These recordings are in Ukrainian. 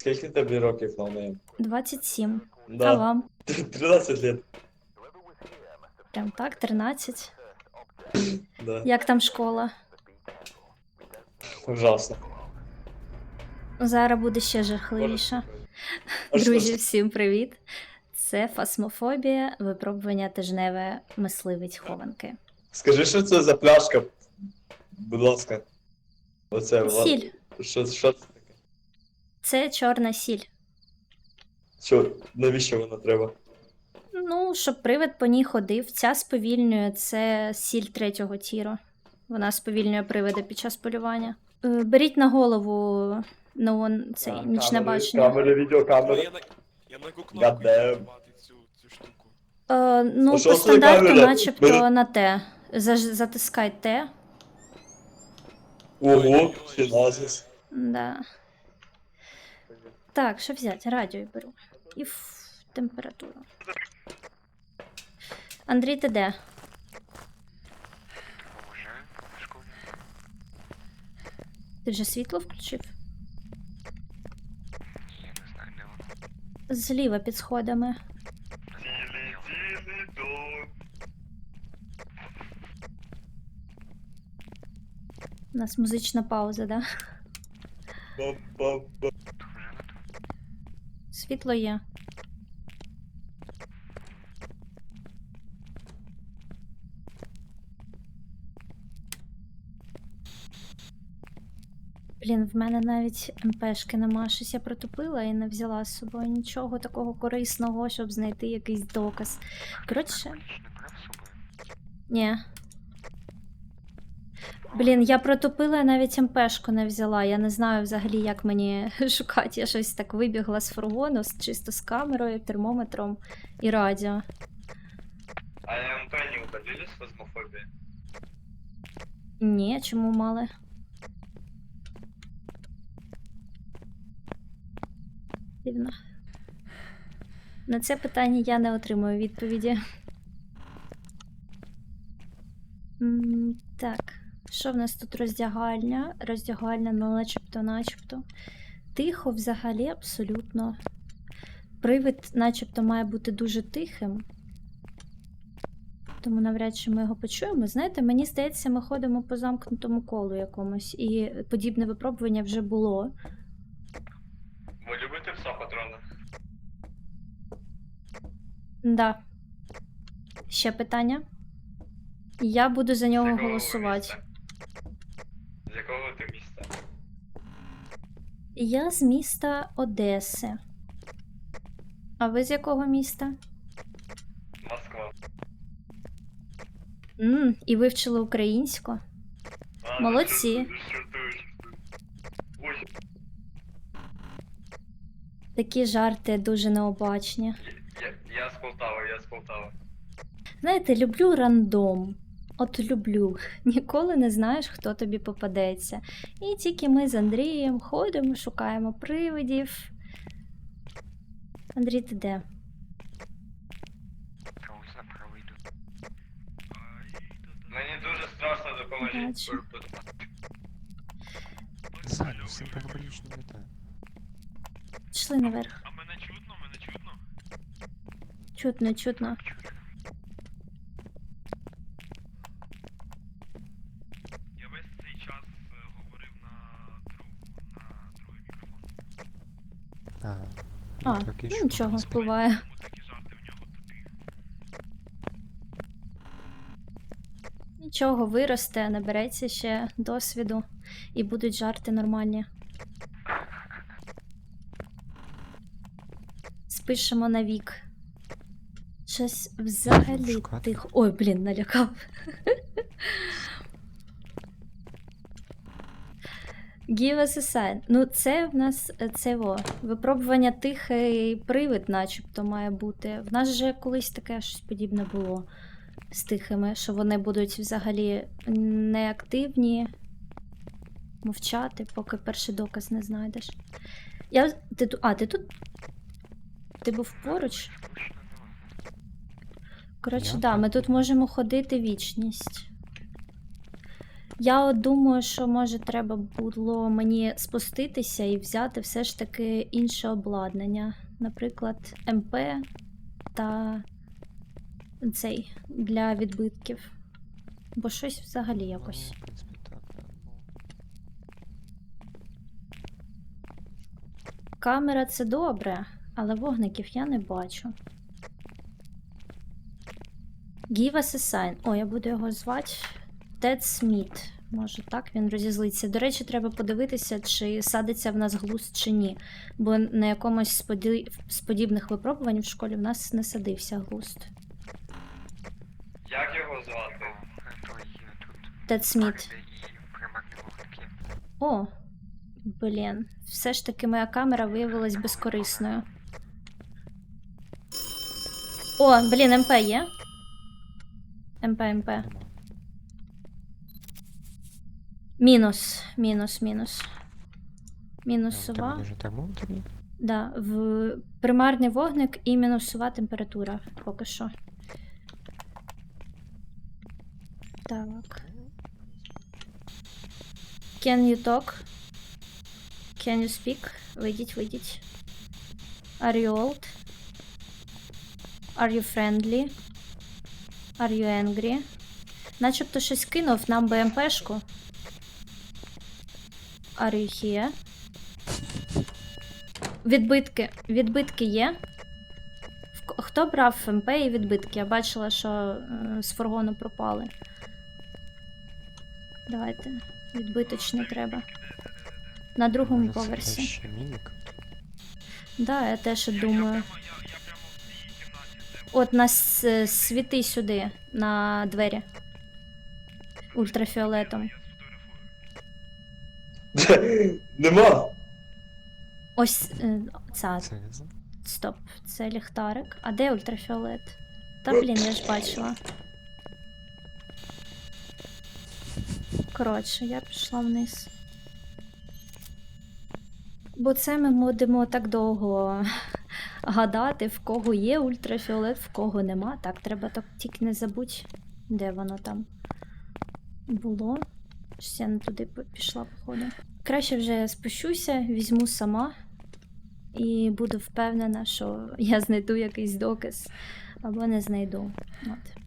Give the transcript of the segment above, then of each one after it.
Скільки тобі років на 27. А Да. вам? 13 лет. Прям так, 13. Да. Як там школа? Ужасно. Зараз буде ще жахливіше. А Друзі, всім привіт! Це фасмофобія, випробування тижневе мисливець хованки. Скажи, що це за пляшка? Будь ласка. Оце Сіль. Що, що це чорна сіль. Що, навіщо воно треба? Ну, щоб привид по ній ходив. Ця сповільнює це сіль третього тіру. Вона сповільнює привида під час полювання. Е, Беріть на голову ну, он, цей А, нічне камери, бачення. Камери, Ну, відеокамери. я на, я на яку кнопку Goddamn. нажимати цю, цю штуку. Е, ну, Ну, по це стандарту, начебто Бери- на Т. Заж- Затискай Т. Ого, фіназис. Да. Так, що взяти? Радіо беру. І температуру. Андрій, ти де? Ти вже світло включив? Зліва під сходами. У нас музична пауза, да? Ба-ба-ба. Світло є. Блін, в мене навіть МПшки нема. Щось я протупила і не взяла з собою нічого такого корисного, щоб знайти якийсь доказ. Коротше. Ні. Блін, я протупила і навіть МПшку не взяла. Я не знаю взагалі, як мені шукати. Я щось так вибігла з фургону, чисто з камерою, термометром і радіо. А МП не уходили з фазмофобії? Ні, чому мали? Дивно. На це питання я не отримую відповіді. М, Так, що в нас тут роздягальня? Роздягальня, ну начебто, начебто. Тихо взагалі абсолютно. Привид, начебто, має бути дуже тихим. Тому навряд чи ми його почуємо. Знаєте, мені здається, ми ходимо по замкнутому колу якомусь, і подібне випробування вже було. Ви любите пса патрона? Да. Ще питання? Я буду за нього голосувати. З якого ти міста? Я з міста Одеси. А ви з якого міста? Москва. м і вивчили українську. Молодці. Такі жарти дуже необачні. я, я з Полтави, я з Полтави. Знаєте, люблю рандом. От люблю. Ніколи не знаєш, хто тобі попадеться. І тільки ми з Андрієм ходимо, шукаємо привидів. Андрій, ти де? Мені дуже страшно допоможіть. Бачу. Саня, не так. Пішли наверх. А мене чутно, мене чутно? Чутно, чутно весь цей час е, говорив на другу, на другий мікрофон. А, А, ну, нічого, впливає. Нічого, виросте, набереться ще досвіду і будуть жарти нормальні. Спишемо на вік. Щось взагалі тихо. Ой, блін, налякав. Give us a sign. Ну, це в нас е, це во. Випробування тихий привид, начебто, має бути. В нас же колись таке щось подібне було з тихими, що вони будуть взагалі неактивні, мовчати, поки перший доказ не знайдеш. Я. Ти. А, ти тут? Ти був поруч? Коротше, Я да, ми тут можемо ходити вічність. Я от думаю, що може треба було мені спуститися і взяти все ж таки інше обладнання. Наприклад, МП та цей для відбитків. Бо щось взагалі якось. Камера це добре, але вогників я не бачу. Give us a sign. О, я буду його звати. Тед Сміт. Може так він розізлиться. До речі, треба подивитися, чи садиться в нас глузд чи ні. Бо на якомусь з поді- з подібних випробувань в школі в нас не садився глузд. Як його звати? Тут Тед Сміт. О, блін. Все ж таки моя камера виявилась безкорисною. О, блін, МП є? МП, МП. Мінус, мінус, мінус. Ну, Мінусова. Там термометр? Да, в примарний вогник і мінусова температура поки що. Так. Can you talk? Can you speak? Вийдіть, вийдіть. Are you old? Are you friendly? Are you angry? Начебто щось кинув нам БМПшку. You? Відбитки. Відбитки є. Хто брав МП і відбитки? Я бачила, що е, з фургону пропали. Давайте. Відбиточні треба. На другому Може, поверсі. Да, я теж думаю. От нас світи сюди, на двері. Ультрафіолетом. Нема. Ось е, ця. Це знаю. Стоп, це ліхтарик. А де ультрафіолет? Та блін, я ж бачила. Коротше, я пішла вниз. Бо це ми будемо так довго гадати, в кого є ультрафіолет, в кого нема. Так, треба так тільки не забудь, де воно там було. Щось я не туди пішла, походу. Краще вже спущуся, візьму сама і буду впевнена, що я знайду якийсь доказ або не знайду. От.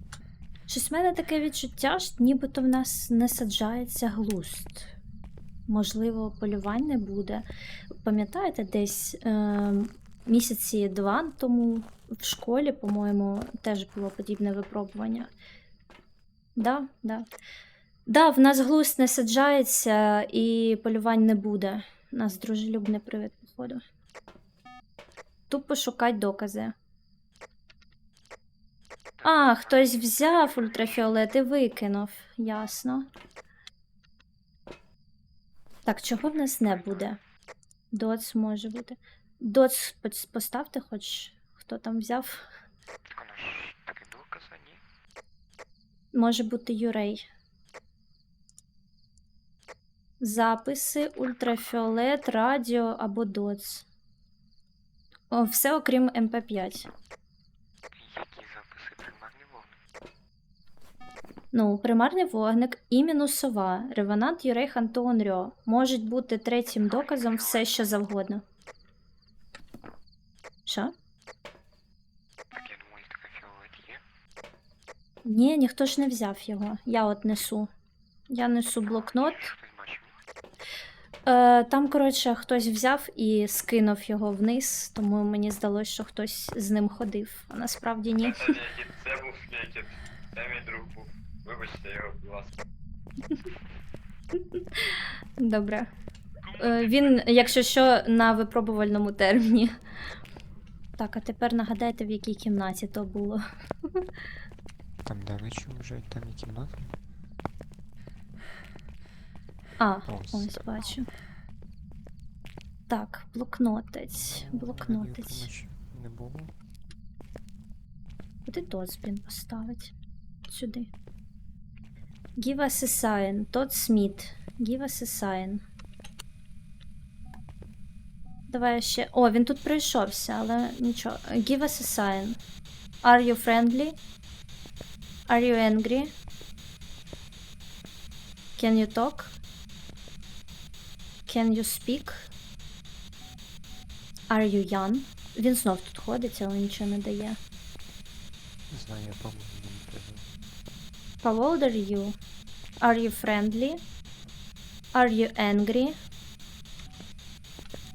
Щось в мене таке відчуття, що нібито в нас не саджається глузд. Можливо, полювань не буде. Пам'ятаєте, десь е, місяці два тому в школі, по-моєму, теж було подібне випробування. Да, да. Да, в нас глузд не саджається і полювань не буде. У нас дружелюбний привид, походу. Тупо шукать докази. А, хтось взяв ультрафіолет і викинув. Ясно. Так, чого в нас не буде? Доц може бути. Доц поставте хоч хто там взяв. Так воно ж таки доказа, ні? Може бути Юрей. Записи, ультрафіолет, радіо або доц. О, все окрім МП5. Які записи примарні? Ну, примарний вогник і мінусова. Реванант Юрей Хантон Рьо можуть бути третім доказом все, що завгодно. Що? Так я думаю, ультрафіолет є. Ні, ніхто ж не взяв його. Я от несу. Я несу блокнот. Е, там, коротше, хтось взяв і скинув його вниз, тому мені здалося, що хтось з ним ходив, а насправді ні. Це Нікіт, це був Нікіт. Це мій друг був. Вибачте його, будь ласка. Добре. Е, він, якщо що, на випробувальному терміні. Так, а тепер нагадайте, в якій кімнаті то було. Там, до речі, вже там і кімната. А, Ось, ось бачу. Так, блокнотець. Блокнотець. Не було. Куди Тотсбін поставить? Сюди. Give us a sign. Тот Сміт. Give us a sign. Давай ще. О, він тут пройшовся, але нічого. Give us a sign. Are you friendly? Are you angry? Can you talk? Can you speak? Are you young? Він знов тут ходить, але нічого не дає. Не знаю, я по-моєму не кажу. How old are you? Are you friendly? Are you angry?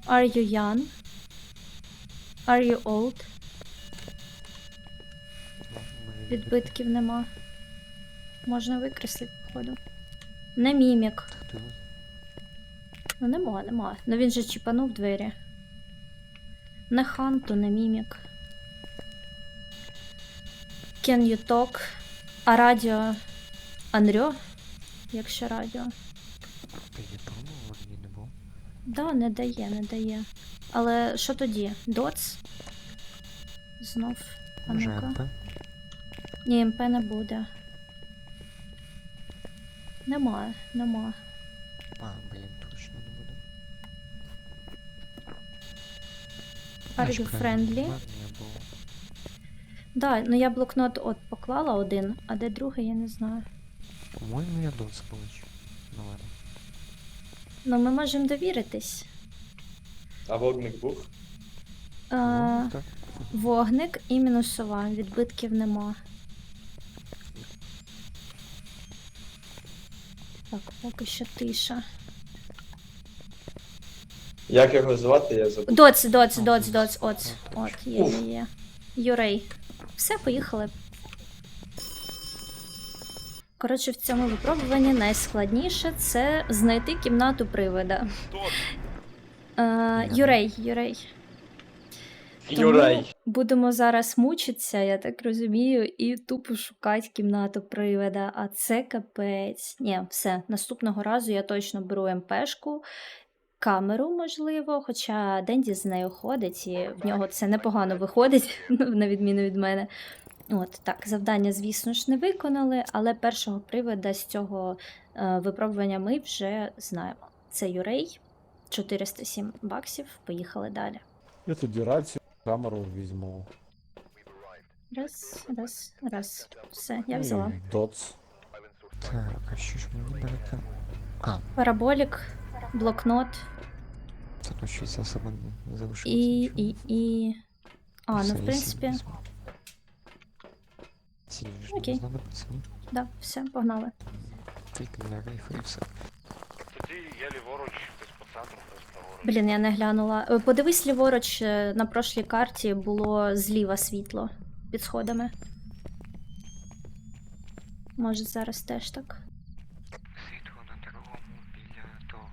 Are you young? Are you old? Відбитків нема. Можна викреслити, походу. Не мімік. Хто? Ну нема, нема. Ну він же чіпанув двері. Не ханту, не мімік. Can you talk? А радіо Анрьо? Якщо радіо. Да, не дає, не дає. Але що тоді? Доц? Знов. А ну-ка. Ні, МП не буде. Нема, нема. А, блін, точно не буде. Are you friendly? ладно, я був. Да, ну я блокнот от поклала один, а де другий, я не знаю. По-моєму, я доц получив. Ну ладно. Ну ми можемо довіритись. А вогник був? Е, так. вогник і мінусова, відбитків нема. Так, поки що тиша. Як його звати, я забув. Доц, доц, доц, доц. доц, от, є, є, є. Юрей. Все, поїхали. Коротше, в цьому випробуванні найскладніше це знайти кімнату привида. Е, Юрей, Юрей. Тому Юрей. Будемо зараз мучитися, я так розумію, і тупо шукати кімнату привида. А це капець. Ні, все. Наступного разу я точно беру МПшку, камеру, можливо, хоча Денді з нею ходить, і в нього це непогано виходить, на відміну від мене. От так, завдання, звісно ж, не виконали, але першого привида з цього е, випробування ми вже знаємо. Це Юрей, 407 баксів. Поїхали далі. Я тоді рацію, камеру візьму. Раз, раз, раз. Все, я Ну, взяла. і Доц. Так, а що ж мені берете? А, Параболік, блокнот тут щось особо не залишилося. і. і, і... А, ну в принципі, ж Окей. не да, все, погнали. Тільки для рейфу і все. Тоді я ліворуч, центру, хтось праворуч. Блін, я не глянула. Е, Подивись ліворуч, е, на прошлій карті було зліва світло під сходами. Може, зараз теж так. Світло на другому біля того.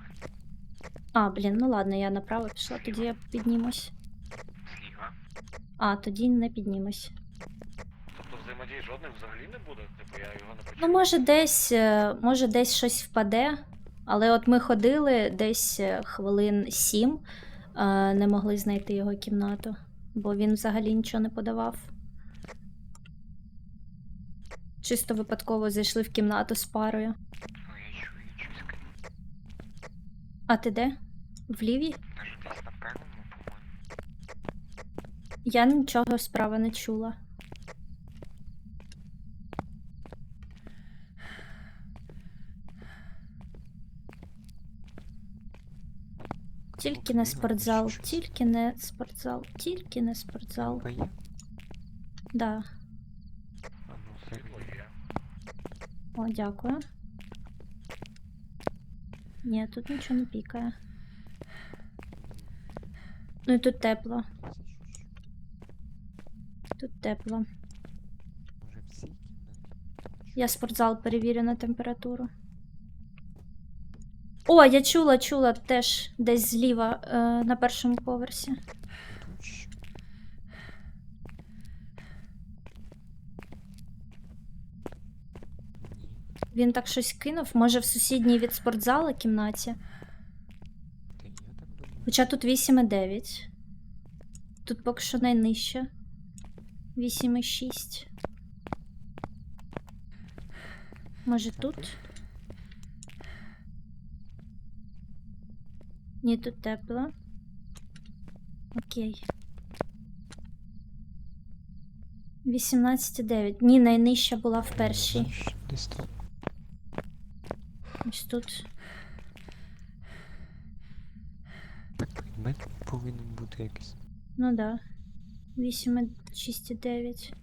А, блін, ну ладно, я направо пішла, тоді я піднімусь. Зліва. А, тоді не піднімусь. Тобто взаємодії жодних взагалі не буде? Типу я його не почув. Ну, може, десь, е, може, десь щось впаде, але от ми ходили десь е, хвилин сім, е, не могли знайти його кімнату, бо він взагалі нічого не подавав. Чисто випадково зайшли в кімнату з парою. Ну. А ти де? В лівій? Я нічого справа не чула. Тільки не спортзал, тільки не спортзал, тільки не спортзал. Є? Да. Ну. О, дякую. Ні, тут нічого не пікає. Ну і тут тепло. Тут тепло. Я спортзал перевірю на температуру. О, я чула, чула теж десь зліва е, на першому поверсі. Він так щось кинув, може в сусідній від спортзала кімнаті. Та я так думаю. Хоча тут 8,9. Тут поки що найнижче. 8,6. Може тут? Ні, тут тепло. Окей. 18,9. Ні, найнижча була в першій. Десь. Ось тут. Предмет повинен бути якийсь. Ну да. 8, 6 9.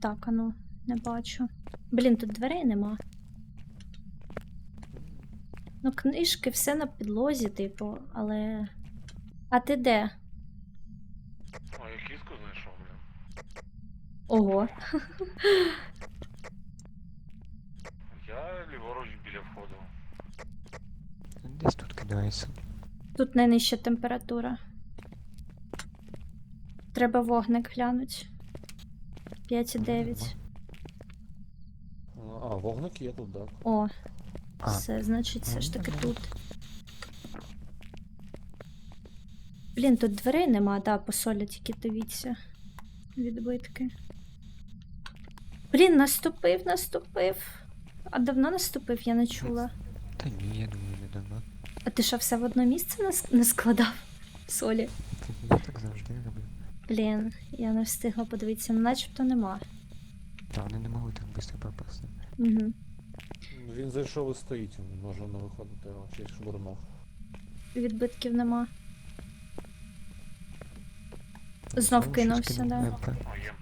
Так, а ну, не бачу. Блін, тут дверей нема. Ну, книжки, все на підлозі, типу, але. А ти де? О, я кіску знайшов, блін. Ого. Я ліворуч біля входу. Десь тут кидається. Тут найнижча температура. Треба вогник глянуть. 5,9. А, вогник є тут, так. О, А, все, значить, все ж таки тут. Блін, тут дверей нема, да, по солі тільки дивіться. Відбитки. Блін, наступив, наступив. А давно наступив, я не чула. Та ні, я думаю. А ти що, все в одне місце не складав? Солі. Я так завжди роблю. Блін, я не встигла подивитися, ну начебто нема. Та вони не можуть так швидко попасти. Угу. Він зайшов і стоїть, він може не виходити, а ще й швирнув. Відбитків нема. Знов кинувся, да. МП. О, є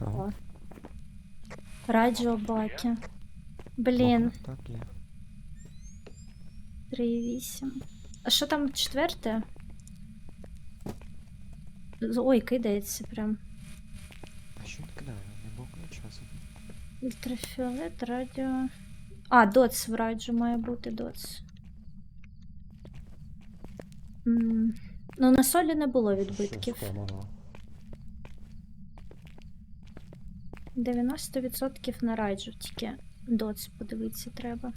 МП-5. Радіо Бакі. Блін, Так, є. 3,8. А що там четверте? Ой, кидається прям. А що не кидаю? Не було часу. Ультрафіолет, радіо. А, доц в раджу має бути доц. М, Ну, на солі не було відбитків. Щось там, 90% на раджу, тільки доц подивитися треба.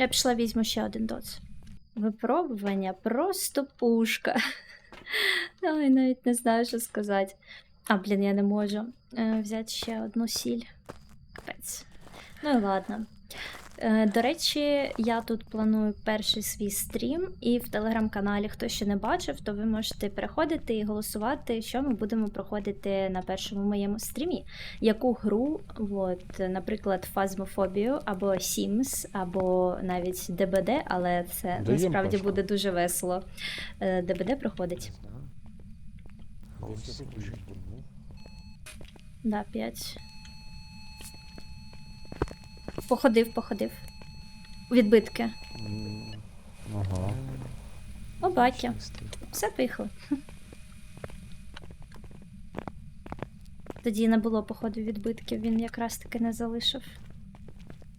Я пішла візьму ще один доц. Випробування просто пушка. Ой, навіть не знаю, що сказати. А, блін, я не можу е, взяти ще одну сіль. Капець. Ну і ладно. Е, до речі, я тут планую перший свій стрім, і в телеграм-каналі, хто ще не бачив, то ви можете переходити і голосувати, що ми будемо проходити на першому моєму стрімі. Яку гру, от, наприклад, фазмофобію або Sims, або навіть ДБД, але це Даєм насправді пошла. буде дуже весело. Е, ДБД проходить. Да, 5. Походив, походив. Відбитки. М, Ага. Обаки. Ще. Все поїхали. Тоді не було, походу, відбитків, він якраз таки не залишив.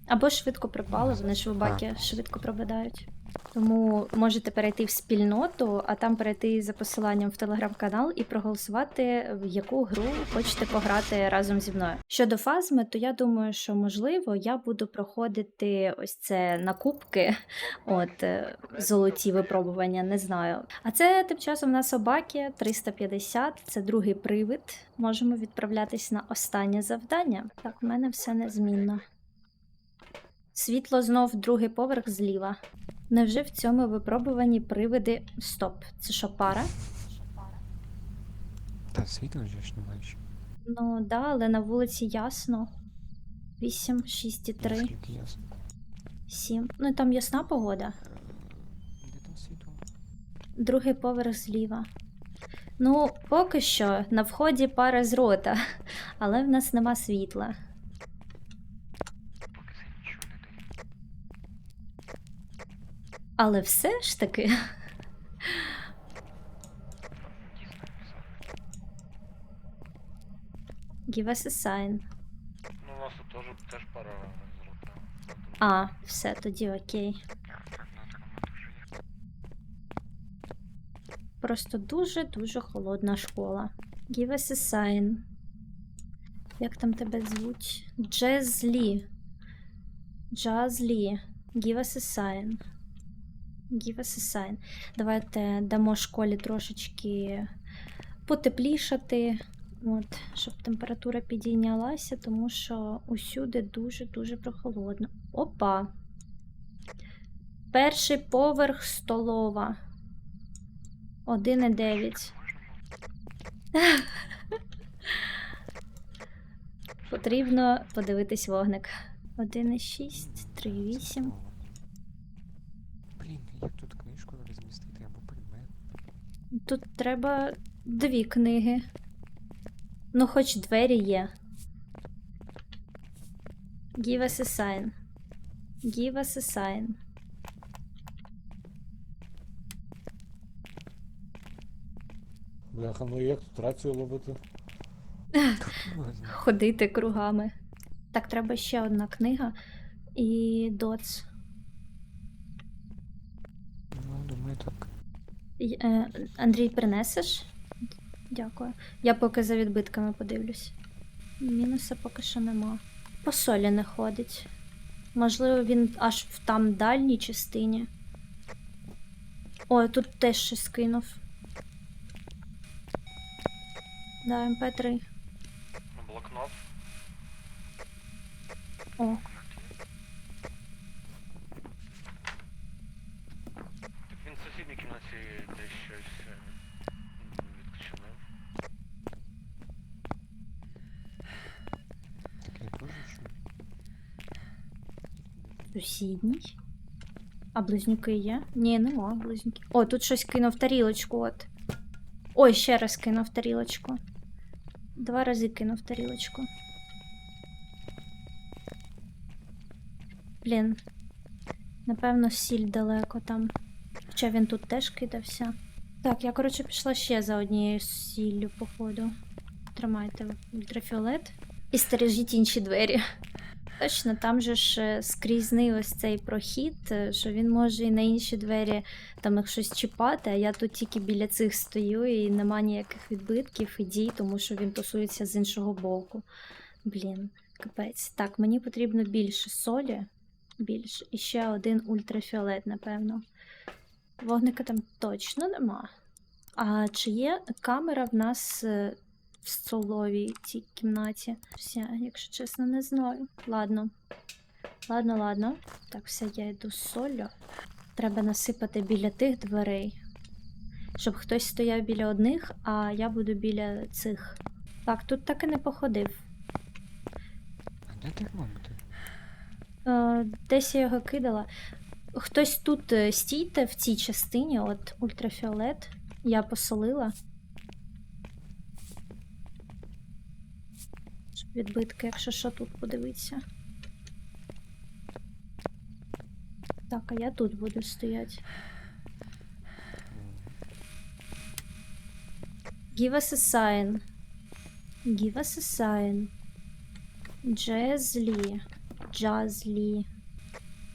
Або швидко припало, вони ж в баки швидко пропадають. Тому можете перейти в спільноту, а там перейти за посиланням в телеграм-канал і проголосувати, в яку гру хочете пограти разом зі мною. Щодо фазми, то я думаю, що можливо я буду проходити ось це на кубки, от е, золоті випробування, не знаю. А це тим часом у нас собаки 350, це другий привид. Можемо відправлятись на останнє завдання. Так, в мене все незмінно. Світло знов другий поверх зліва. Невже в цьому випробуванні привиди. Стоп, це що пара? Та світла вже ж немає ще. Ну да, але на вулиці ясно. 8, 6 і 3, Наскільки ясно. 7. Ну і там ясна погода. Е, Де там світло? Другий поверх зліва. Ну, поки що на вході пара з рота, але в нас нема світла. Поки це нічого не дає. Але все ж таки. Give us a sign. Ну, у нас тут теж, теж пара з. А, все, тоді окей. Просто дуже-дуже холодна школа. Give us a sign. Як там тебе звуть? Джезлі. Джазлі. Give us a sign. Give us a sign. Давайте дамо школі трошечки потеплішати. От, щоб температура підійнялася, тому що усюди дуже-дуже прохолодно. Опа. Перший поверх столова. 1,9. Потрібно подивитись вогник. 1,6, 3,8. Блін, як тут книжку розмістити або предмет? Тут треба дві книги. Ну, хоч двері є. Give us a sign. Give us a sign. Бляха, ну як тут рацію ловити? Ходити кругами. Так, треба ще одна книга і доц. Ну, думаю, так. Е, Андрій, принесеш? Дякую. Я поки за відбитками подивлюсь. Мінуса поки що нема. По солі не ходить. Можливо, він аж в там дальній частині. О, тут теж щось кинув. Да, МП3. Блокнот. О, Так він в сусідній кімнаті десь щось е, відчинив. Так я теж чую. Сусідній. А близнюки є? Ні, нема близнюків. О, тут щось кинув тарілочку, от. Ой, ще раз кинув тарілочку. Два рази кинув тарілочку. Блін. Напевно, сіль далеко там. Хоча він тут теж кидався. Так, я, коротше, пішла ще за однією сіллю, походу. Тримайте ультрафіолет. І стережіть інші двері. Точно, там же ж е, скрізний ось цей прохід, е, що він може і на інші двері там їх щось чіпати, а я тут тільки біля цих стою і нема ніяких відбитків і дій, тому що він тусується з іншого боку. Блін, капець. Так, мені потрібно більше солі. Більше. І ще один ультрафіолет, напевно. Вогника там точно нема. А чи є камера в нас е, в столовій цій кімнаті? Все, якщо чесно, не знаю. Ладно. Ладно, ладно. Так, все, я йду з солью. Треба насипати біля тих дверей. Щоб хтось стояв біля одних, а я буду біля цих. Так, тут так і не походив. А де термометр? Е, десь я його кидала. Хтось тут е, стійте в цій частині, от ультрафіолет. Я посолила. Відбитки, якщо що, тут подивитися. Так, а я тут буду стояти. Give us a sign. Give us a sign. Джезлі. Джазлі.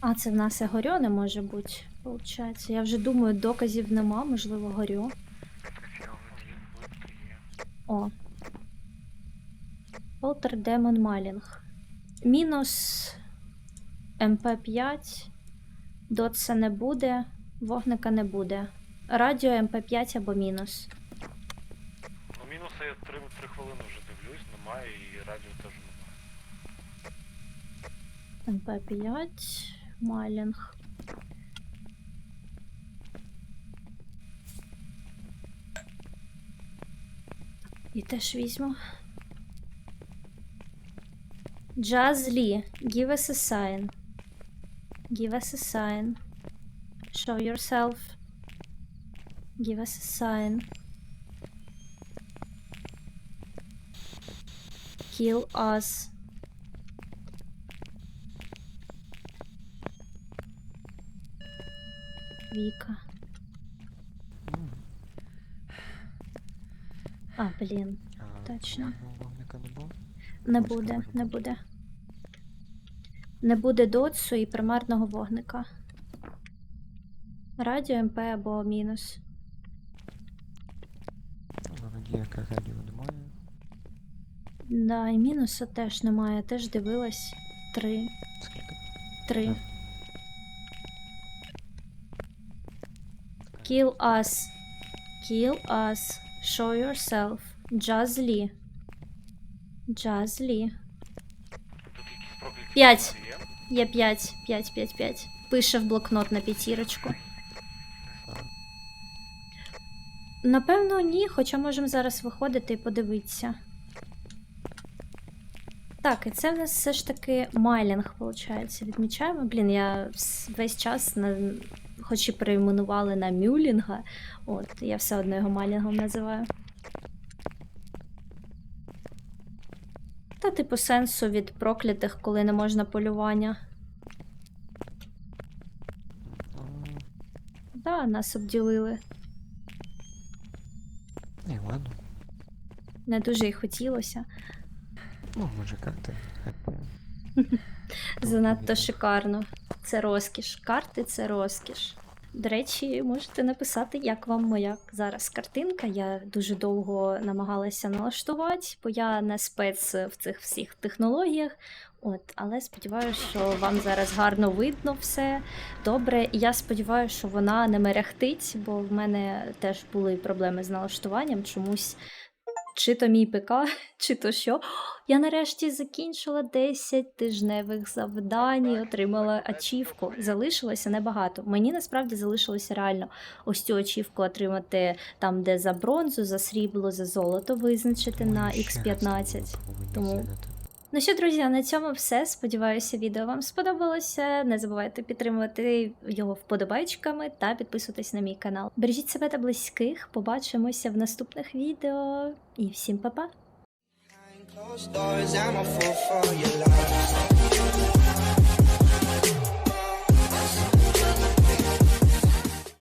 А, це в нас і горьо не може бути, виходить. Я вже думаю, доказів нема, можливо, є. О. Полтер Демон Малінг. Мінус МП5. Дотса не буде. Вогника не буде. Радіо МП5 або мінус. Ну, мінуса я три, три хвилини вже дивлюсь, немає і радіо теж немає. МП5. Малінг. І теж візьму. Jazz Lee, give us a sign. Give us a sign. Show yourself. Give us a sign. Kill us. Віка. Ну, А, блін. а Точно. Не буде, не буде. Не буде доцу і примарного вогника. Радіо МП або мінус. Ну, радіо немає. Да, і мінуса теж немає. Теж дивилась. Три. Скільки? Три. Так. Kill us. Kill us. Show yourself. Jazz Lee. Прокляті П'ять. є. 5, 5, 5, 5. Пише в блокнот на п'ятірочку. Напевно, ні, хоча можемо зараз виходити і подивитися. Так, і це в нас все ж таки майлінг, виходить. Відмічаємо. Блін, я весь час на... хоч і перейменували на мюлінга, от, я все одно його майлінгом називаю. Типу, сенсу від проклятих, коли не можна полювання. Да, нас обділили. не, ладно. Не дуже й хотілося. Ну, може карти. Занадто шикарно. Це розкіш. Карти це розкіш. До речі, можете написати, як вам моя зараз картинка. Я дуже довго намагалася налаштувати, бо я не спец в цих всіх технологіях. От, але сподіваюся, що вам зараз гарно видно все. Добре, і я сподіваюся, що вона не мерехтить, бо в мене теж були проблеми з налаштуванням. Чомусь чи то мій ПК, чи то що. Я нарешті закінчила 10 тижневих завдань і отримала ачівку. Залишилося небагато. Мені насправді залишилося реально ось цю ачівку отримати там, де за бронзу, за срібло, за золото визначити на X15. Тому- Ну що, друзі, на цьому все. Сподіваюся, відео вам сподобалося. Не забувайте підтримувати його вподобайчиками та підписуватись на мій канал. Бережіть себе та близьких. Побачимося в наступних відео. І всім па-па!